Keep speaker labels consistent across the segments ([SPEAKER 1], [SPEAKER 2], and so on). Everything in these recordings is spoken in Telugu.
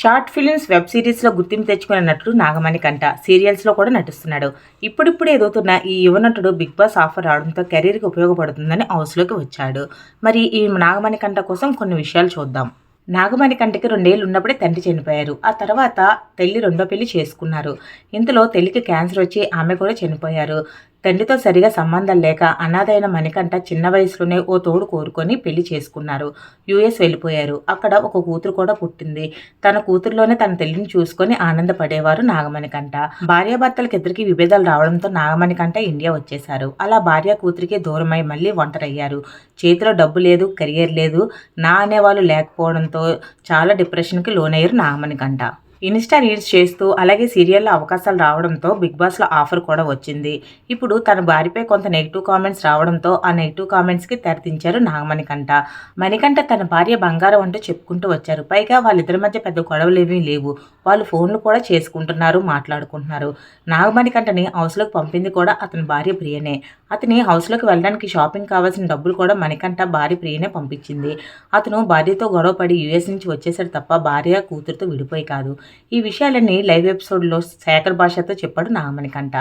[SPEAKER 1] షార్ట్ ఫిలిమ్స్ వెబ్ సిరీస్లో గుర్తింపు తెచ్చుకున్న నటుడు నాగమణి కంట సీరియల్స్లో కూడా నటిస్తున్నాడు. ఇప్పుడిప్పుడు ఎదుగుతున్న ఈ యువ నటుడు బిగ్ బాస్ ఆఫర్ రావడంతో కెరీర్కి ఉపయోగపడుతుందని హౌస్లోకి వచ్చాడు. మరి ఈ నాగమణి కంట కోసం కొన్ని విషయాలు చూద్దాం. నాగమణి కంటికి రెండేళ్ళు ఉన్నప్పుడే తండ్రి చనిపోయారు. ఆ తర్వాత తల్లి రెండో పెళ్ళి చేసుకున్నారు. ఇంతలో తల్లికి క్యాన్సర్ వచ్చి ఆమె కూడా చనిపోయారు. తండ్రితో సరిగా సంబంధం లేక అనాథైన మణికంఠ చిన్న వయసులోనే ఓ తోడు కోరుకొని పెళ్ళి చేసుకున్నారు. యుఎస్ వెళ్ళిపోయారు. అక్కడ ఒక కూతురు కూడా పుట్టింది. తన కూతురులోనే తన తల్లిని చూసుకొని ఆనందపడేవారు నాగమణికంఠ. భార్యాభర్తలకు ఇద్దరికి విభేదాలు రావడంతో నాగమణికంఠ ఇండియా వచ్చేశారు. అలా భార్య కూతురికి దూరమై మళ్ళీ ఒంటరయ్యారు. చేతిలో డబ్బు లేదు కెరియర్ లేదు నా అనేవాళ్ళు లేకపోవడంతో చాలా డిప్రెషన్కి లోనయ్యారు నాగమణికంఠ. ఇన్స్టా రీల్స్ చేస్తూ అలాగే సీరియల్లో అవకాశాలు రావడంతో బిగ్ బాస్లో ఆఫర్ కూడా వచ్చింది. ఇప్పుడు తన భార్యపై కొంత నెగిటివ్ కామెంట్స్ రావడంతో ఆ నెగిటివ్ కామెంట్స్కి తెరదించారు నాగమణికంట మణికంఠ తన భార్య బంగారం అంటూ చెప్పుకుంటూ వచ్చారు. పైగా వాళ్ళిద్దరి మధ్య పెద్ద గొడవలు ఏమీ లేవు. వాళ్ళు ఫోన్లు కూడా చేసుకుంటున్నారు మాట్లాడుకుంటున్నారు. నాగమణికంటని హౌస్లోకి పంపింది కూడా అతని భార్య ప్రియనే. అతని హౌస్లోకి వెళ్ళడానికి షాపింగ్ కావాల్సిన డబ్బులు కూడా మణికంట భార్య ప్రియనే పంపించింది. అతను భార్యతో గొడవపడి యుఎస్ నుంచి వచ్చేసాడు తప్ప భార్య కూతురుతో విడిపోయి కాదు. ఈ విషయాలన్నీ లైవ్ ఎపిసోడ్లో శేఖర్ భాషతో చెప్పాడు నాగమణికంట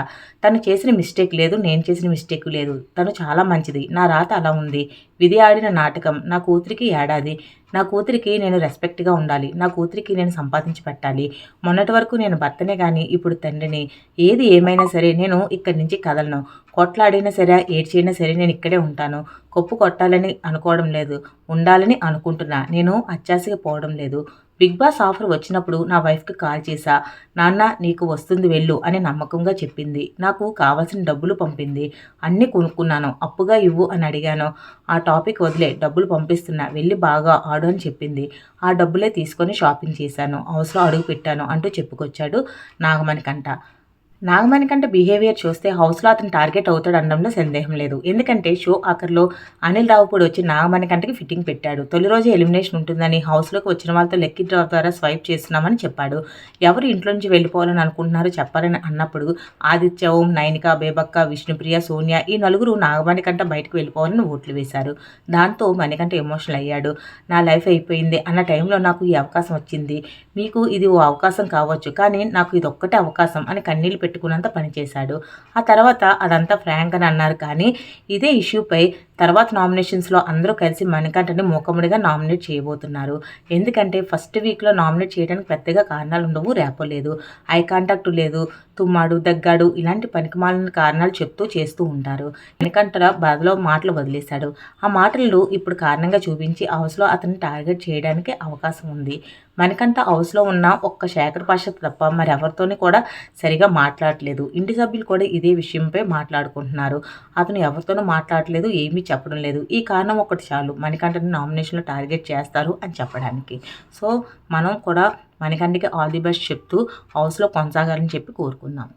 [SPEAKER 1] తను చేసిన మిస్టేక్ లేదు నేను చేసిన మిస్టేక్ లేదు. తను చాలా మంచిది. నా రాత అలా ఉంది. విధి ఆడిన నాటకం. నా కూతురికి ఏడాది. నా కూతురికి నేను రెస్పెక్ట్గా ఉండాలి. నా కూతురికి నేను సంపాదించి పెట్టాలి. మొన్నటి వరకు నేను భర్తనే కానీ ఇప్పుడు తండ్రిని. ఏది ఏమైనా సరే నేను ఇక్కడి నుంచి కదలను. కొట్లాడినా సరే ఏడ్చైనా సరే నేను ఇక్కడే ఉంటాను. కొప్పు కొట్టాలని అనుకోవడం లేదు. ఉండాలని అనుకుంటున్నా. నేను అత్యాశగా పోవడం లేదు. బిగ్ బాస్ ఆఫర్ వచ్చినప్పుడు నా వైఫ్కి కాల్ చేశా నాన్న నీకు వస్తుంది వెళ్ళు అని నమ్మకంగా చెప్పింది. నాకు కావాల్సిన డబ్బులు పంపింది. అన్నీ కొనుక్కున్నాను. అప్పుగా ఇవ్వు అని అడిగాను. ఆ టాపిక్ వదిలే డబ్బులు పంపిస్తున్నా. వెళ్ళి బాగా ఆడు అని చెప్పింది. ఆ డబ్బులే తీసుకొని షాపింగ్ చేశాను. అవసరం అడుగు పెట్టాను అంటూ చెప్పుకొచ్చాడు నాగమణికంట నాగమణి కంటే బిహేవియర్ చూస్తే హౌస్లో అతను టార్గెట్ అవుతాడు అనడంలో సందేహం లేదు. ఎందుకంటే షో ఆఖరిలో అనిల్ రావుపూడి వచ్చి నాగమణి కంటకి ఫిట్టింగ్ పెట్టాడు. తొలి రోజు ఎలిమినేషన్ ఉంటుందని హౌస్లోకి వచ్చిన వాళ్ళతో లెక్కి డ్రా ద్వారా స్వైప్ చేస్తున్నామని చెప్పాడు. ఎవరు ఇంట్లో నుంచి వెళ్ళిపోవాలని అనుకుంటున్నారో చెప్పాలని అన్నప్పుడు ఆదిత్య ఓం నైనిక బేబక్క విష్ణుప్రియ సోనియా ఈ నలుగురు నాగమణి కంట బయటకు వెళ్ళిపోవాలని ఓట్లు వేశారు. దాంతో మణికంట ఎమోషనల్ అయ్యాడు. నా లైఫ్ అయిపోయింది అన్న టైంలో నాకు ఈ అవకాశం వచ్చింది. మీకు ఇది ఓ అవకాశం కావచ్చు కానీ నాకు ఇది ఒక్కటే అవకాశం అని కన్నీళ్ళు పెట్టుకున్నంత పనిచేశాడు ఆ తర్వాత అదంతా ఫ్రాంక్ అని అన్నారు కానీ ఇదే ఇష్యూపై తర్వాత నామినేషన్స్లో అందరూ కలిసి మణికంఠని మూకముడిగా నామినేట్ చేయబోతున్నారు. ఎందుకంటే ఫస్ట్ వీక్లో నామినేట్ చేయడానికి పెద్దగా కారణాలు ఉండవు రేపో లేదు ఐ కాంటాక్ట్ లేదు తుమ్మాడు దగ్గాడు ఇలాంటి పనికిమాలిన కారణాలు చెప్తూ చేస్తూ ఉంటారు. మణికంఠ బాధలో మాటలు వదిలేశాడు. ఆ మాటలు ఇప్పుడు కారణంగా చూపించి హౌస్లో అతన్ని టార్గెట్ చేయడానికి అవకాశం ఉంది. మనకంట హౌస్లో ఉన్న ఒక్క శేఖర్ భాష తప్ప మరి కూడా సరిగా మాట్లాడలేదు. ఇంటి సభ్యులు కూడా ఇదే విషయంపై మాట్లాడుకుంటున్నారు. అతను ఎవరితోనూ మాట్లాడలేదు ఏమీ చెప్పడం లేదు. ఈ కారణం ఒకటి చాలు. మణికంఠని నామినేషన్లో టార్గెట్ చేస్తారు అని చెప్పడానికి. సో మనం కూడా మణికంఠకి ఆల్ ది బెస్ట్ చెప్తూ హౌస్లో కొనసాగాలని చెప్పి కోరుకుందాం.